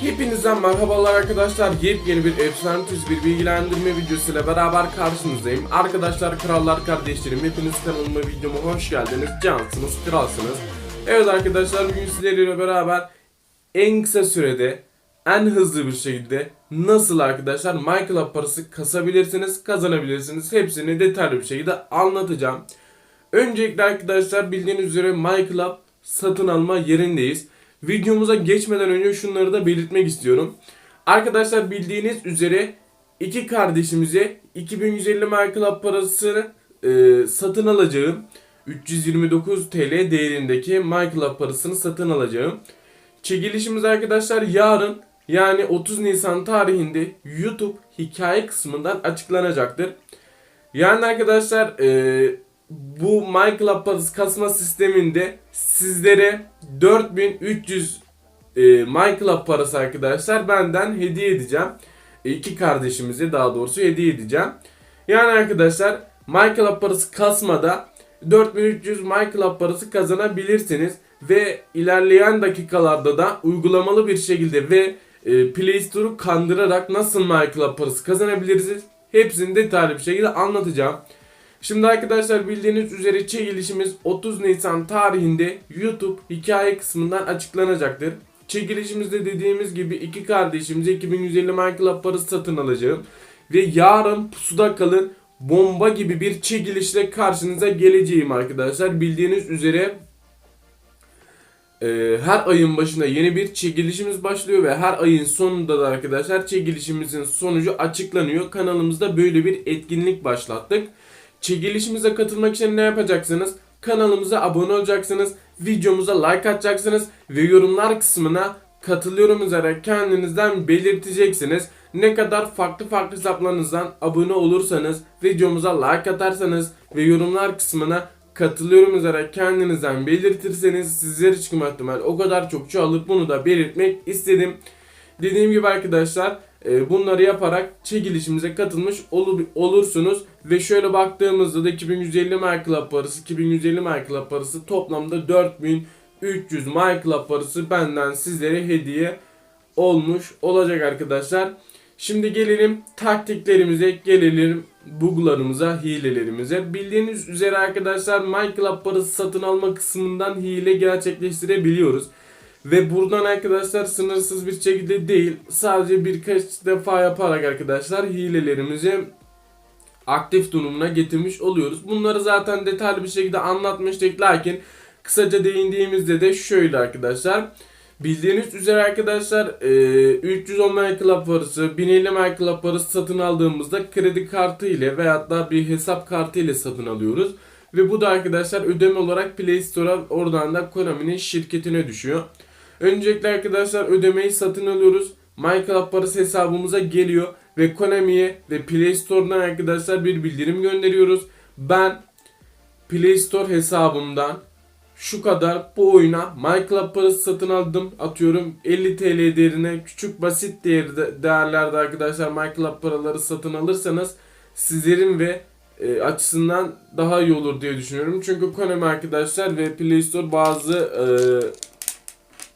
Hepinizden merhabalar arkadaşlar. Yepyeni bir efsane tüz bir bilgilendirme videosuyla beraber karşınızdayım. Arkadaşlar, krallar, kardeşlerim hepiniz kanalıma videoma hoş geldiniz. Cansınız, kralsınız. Evet arkadaşlar bugün sizlerle beraber en kısa sürede en hızlı bir şekilde nasıl arkadaşlar MyClub parası kasabilirsiniz, kazanabilirsiniz. Hepsini detaylı bir şekilde anlatacağım. Öncelikle arkadaşlar bildiğiniz üzere MyClub satın alma yerindeyiz. Videomuza geçmeden önce şunları da belirtmek istiyorum. Arkadaşlar bildiğiniz üzere iki kardeşimize 2150 MyClub parası e, satın alacağım. 329 TL değerindeki MyClub parasını satın alacağım. Çekilişimiz arkadaşlar yarın yani 30 Nisan tarihinde YouTube hikaye kısmından açıklanacaktır. Yani arkadaşlar e, bu MyClub parası kasma sisteminde sizlere 4300 e, MyClub parası arkadaşlar benden hediye edeceğim. E, iki kardeşimize daha doğrusu hediye edeceğim. Yani arkadaşlar MyClub parası kasmada 4300 MyClub parası kazanabilirsiniz. Ve ilerleyen dakikalarda da uygulamalı bir şekilde ve e, Play Store'u kandırarak nasıl MyClub parası kazanabiliriz hepsini detaylı bir şekilde anlatacağım. Şimdi arkadaşlar bildiğiniz üzere çekilişimiz 30 Nisan tarihinde YouTube hikaye kısmından açıklanacaktır. Çekilişimizde dediğimiz gibi iki kardeşimize 2150 MyClub parası satın alacağım. Ve yarın pusuda kalın bomba gibi bir çekilişle karşınıza geleceğim arkadaşlar. Bildiğiniz üzere e, her ayın başında yeni bir çekilişimiz başlıyor ve her ayın sonunda da arkadaşlar çekilişimizin sonucu açıklanıyor. Kanalımızda böyle bir etkinlik başlattık. Çekilişimize katılmak için ne yapacaksınız? Kanalımıza abone olacaksınız, videomuza like atacaksınız ve yorumlar kısmına katılıyorum üzere kendinizden belirteceksiniz. Ne kadar farklı farklı hesaplarınızdan abone olursanız, videomuza like atarsanız ve yorumlar kısmına katılıyorum üzere kendinizden belirtirseniz sizler çıkma ihtimal o kadar çok çoğalır bunu da belirtmek istedim. Dediğim gibi arkadaşlar bunları yaparak çekilişimize katılmış olur, olursunuz. Ve şöyle baktığımızda da 2150 MyClub parası, 2150 MyClub parası toplamda 4300 MyClub parası benden sizlere hediye olmuş olacak arkadaşlar. Şimdi gelelim taktiklerimize, gelelim buglarımıza, hilelerimize. Bildiğiniz üzere arkadaşlar MyClub parası satın alma kısmından hile gerçekleştirebiliyoruz. Ve buradan arkadaşlar sınırsız bir şekilde değil sadece birkaç defa yaparak arkadaşlar hilelerimizi aktif durumuna getirmiş oluyoruz. Bunları zaten detaylı bir şekilde anlatmıştık lakin kısaca değindiğimizde de şöyle arkadaşlar. Bildiğiniz üzere arkadaşlar e, 310 MyClub parası, 1050 MyClub parası satın aldığımızda kredi kartı ile veyahut da bir hesap kartı ile satın alıyoruz. Ve bu da arkadaşlar ödeme olarak Play Store'a oradan da Konami'nin şirketine düşüyor. Öncelikle arkadaşlar ödemeyi satın alıyoruz. MyClub parası hesabımıza geliyor ve Konami'ye ve Play Store'dan arkadaşlar bir bildirim gönderiyoruz. Ben Play Store hesabımdan şu kadar bu oyuna MyClub parası satın aldım. Atıyorum 50 TL değerine küçük basit değerde, değerlerde arkadaşlar MyClub paraları satın alırsanız sizlerin ve e, açısından daha iyi olur diye düşünüyorum. Çünkü Konami arkadaşlar ve Play Store bazı e,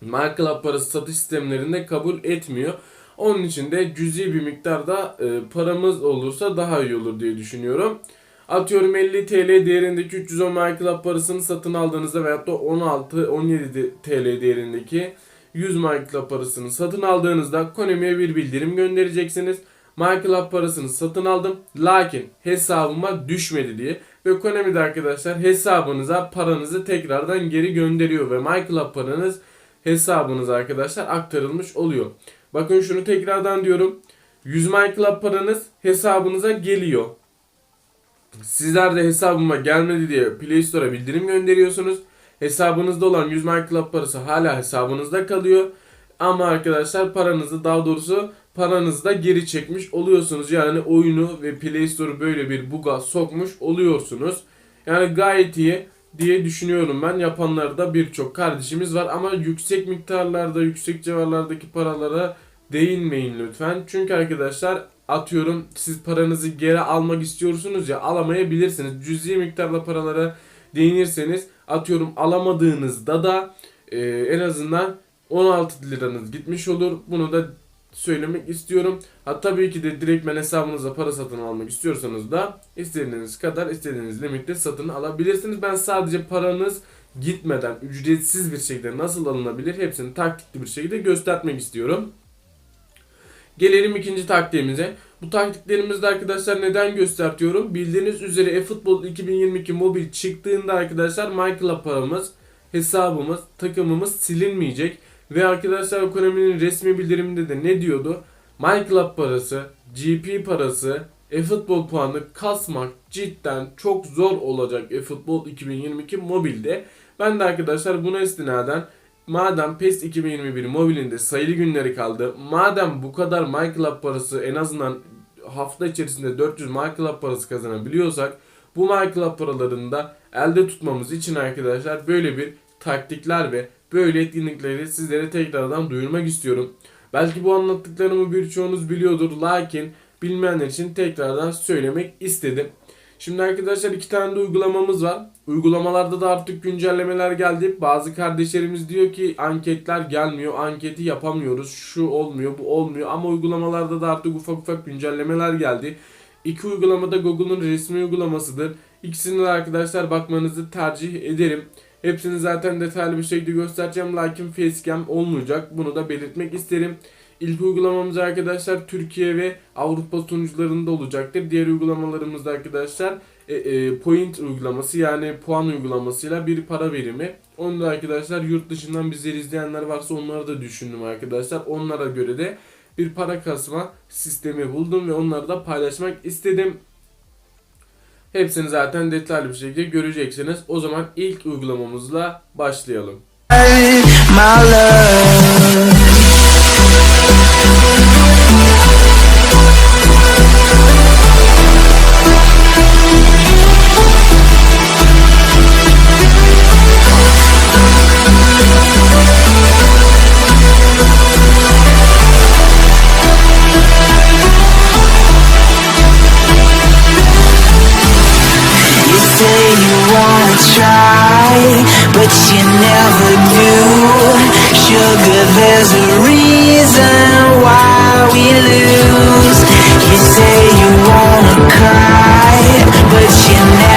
MyClub parası satış sistemlerinde kabul etmiyor. Onun için de cüzi bir miktarda e, paramız olursa daha iyi olur diye düşünüyorum. Atıyorum 50 TL değerindeki 310 MyClub parasını satın aldığınızda veyahut da 16-17 TL değerindeki 100 MyClub parasını satın aldığınızda Konami'ye bir bildirim göndereceksiniz. MyClub parasını satın aldım lakin hesabıma düşmedi diye. Ve Konami'de arkadaşlar hesabınıza paranızı tekrardan geri gönderiyor ve MyClub paranız hesabınıza arkadaşlar aktarılmış oluyor. Bakın şunu tekrardan diyorum. 100 MyClub paranız hesabınıza geliyor. Sizler de hesabıma gelmedi diye Play Store'a bildirim gönderiyorsunuz. Hesabınızda olan 100 MyClub parası hala hesabınızda kalıyor. Ama arkadaşlar paranızı daha doğrusu paranızı da geri çekmiş oluyorsunuz. Yani oyunu ve Play Store'u böyle bir buga sokmuş oluyorsunuz. Yani gayet iyi diye düşünüyorum ben. Yapanlarda birçok kardeşimiz var ama yüksek miktarlarda, yüksek civarlardaki paralara değinmeyin lütfen. Çünkü arkadaşlar atıyorum siz paranızı geri almak istiyorsunuz ya alamayabilirsiniz. Cüzi miktarda paralara değinirseniz atıyorum alamadığınızda da e, en azından 16 liranız gitmiş olur. Bunu da söylemek istiyorum. Ha tabii ki de direktmen hesabınıza para satın almak istiyorsanız da istediğiniz kadar istediğiniz limitte satın alabilirsiniz. Ben sadece paranız gitmeden ücretsiz bir şekilde nasıl alınabilir hepsini taktikli bir şekilde göstermek istiyorum. Gelelim ikinci taktiğimize. Bu taktiklerimizde arkadaşlar neden gösteriyorum? Bildiğiniz üzere eFootball 2022 mobil çıktığında arkadaşlar MyClub paramız, hesabımız, takımımız silinmeyecek. Ve arkadaşlar ekonominin resmi bildiriminde de ne diyordu? MyClub parası, GP parası, eFootball puanı kasmak cidden çok zor olacak eFootball 2022 mobilde. Ben de arkadaşlar buna istinaden madem PES 2021 mobilinde sayılı günleri kaldı. Madem bu kadar MyClub parası en azından hafta içerisinde 400 MyClub parası kazanabiliyorsak bu MyClub paralarını da elde tutmamız için arkadaşlar böyle bir taktikler ve böyle etkinlikleri sizlere tekrardan duyurmak istiyorum. Belki bu anlattıklarımı birçoğunuz biliyordur lakin bilmeyenler için tekrardan söylemek istedim. Şimdi arkadaşlar iki tane de uygulamamız var. Uygulamalarda da artık güncellemeler geldi. Bazı kardeşlerimiz diyor ki anketler gelmiyor, anketi yapamıyoruz, şu olmuyor, bu olmuyor. Ama uygulamalarda da artık ufak ufak güncellemeler geldi. İki uygulamada Google'un resmi uygulamasıdır. İkisine de arkadaşlar bakmanızı tercih ederim. Hepsini zaten detaylı bir şekilde göstereceğim. Lakin facecam olmayacak. Bunu da belirtmek isterim. İlk uygulamamız arkadaşlar Türkiye ve Avrupa sunucularında olacaktır. Diğer uygulamalarımız da arkadaşlar e, e, point uygulaması yani puan uygulamasıyla bir para verimi. Onu da arkadaşlar yurt dışından bizleri izleyenler varsa onları da düşündüm arkadaşlar. Onlara göre de bir para kasma sistemi buldum ve onları da paylaşmak istedim. Hepsini zaten detaylı bir şekilde göreceksiniz. O zaman ilk uygulamamızla başlayalım. my love. Try, but you never do. Sugar, there's a reason why we lose. You say you wanna cry, but you never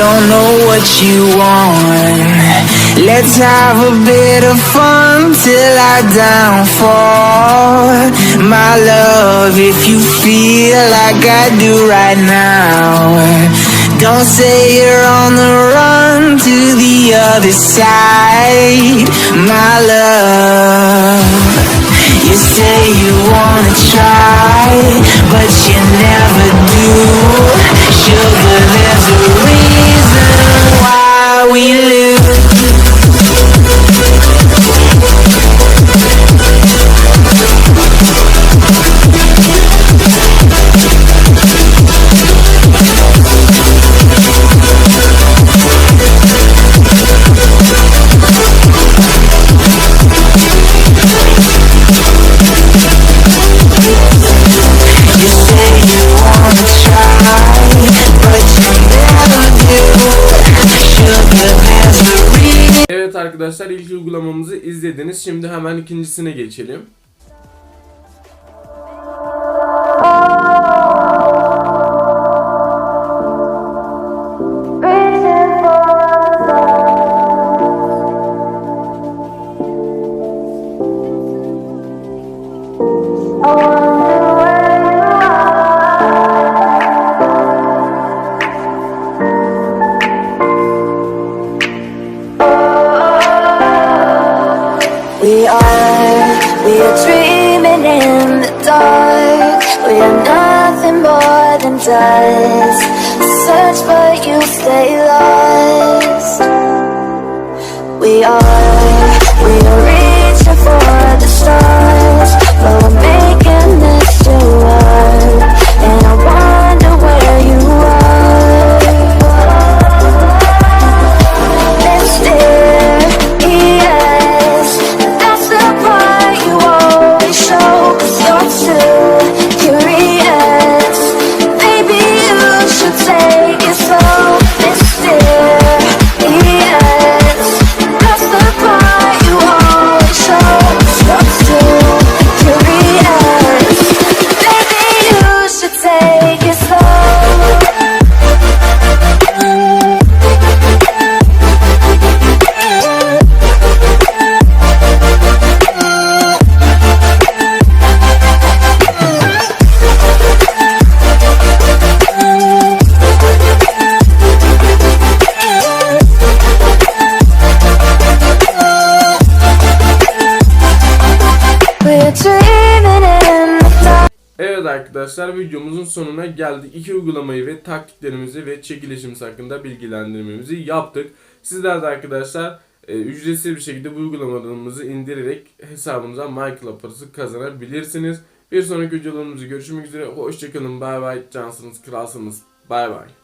don't know what you want. Let's have a bit of fun till I downfall. My love, if you feel like I do right now, don't say you're on the run to the other side. My love. You say you wanna try, but you never do. Sugar, there's a we live. Evet arkadaşlar ilk uygulamamızı izlediniz. Şimdi hemen ikincisine geçelim. Evet arkadaşlar videomuzun sonuna geldik. İki uygulamayı ve taktiklerimizi ve çekilişimiz hakkında bilgilendirmemizi yaptık. Sizler de arkadaşlar e, ücretsiz bir şekilde bu uygulamalarımızı indirerek hesabınıza MyClub kazanabilirsiniz. Bir sonraki videolarımızda görüşmek üzere. Hoşçakalın. Bay bay. Cansınız, kralsınız. Bay bay.